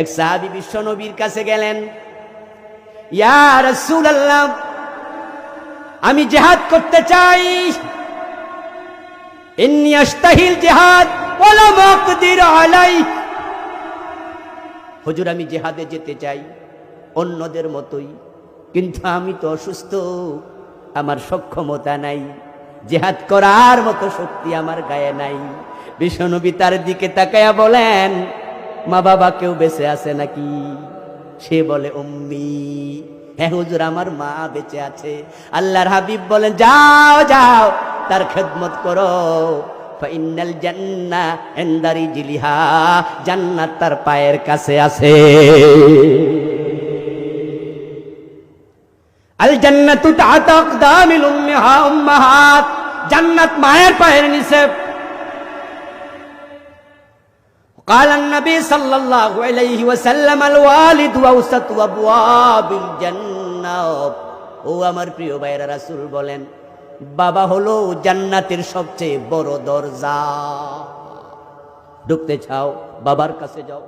এক সাহাবি বিশ্ব নবীর কাছে গেলেন আমি জেহাদ করতে চাই। জেহাদ হুজুর, আমি জেহাদে যেতে চাই, অন্যদের মতোই। কিন্তু আমি তো অসুস্থ, আমার সক্ষমতা নাই। জেহাদ করার মতো শক্তি আমার গায়ে নাই। বিষ্ণনবী তার দিকে তাকায়া বলেন মা বাবা কেউ বেঁচে আছে নাকি? সে বলে, উম্মি হ্যাঁ হুজুর, আমার মা বেঁচে আছে। আল্লাহর হাবিব বলেন, যাও যাও, তার খেদমত করো। জান্নাত তার পায়ের কাছে আছে। আল জান্নাতু তাহতা আকদামিল উম্মিহা উম্মাহাত, জান্নাত মায়ের পায়ের নিচে قال النبي صلى الله عليه وسلم الوالد اوسط ابواب الجنه ও আমার প্রিয় ভাইরা রাসূল বলেন বাবা হলো জান্নাতের সবচেয়ে বড় দরজা ঢুকতে চাও বাবার কাছে যাও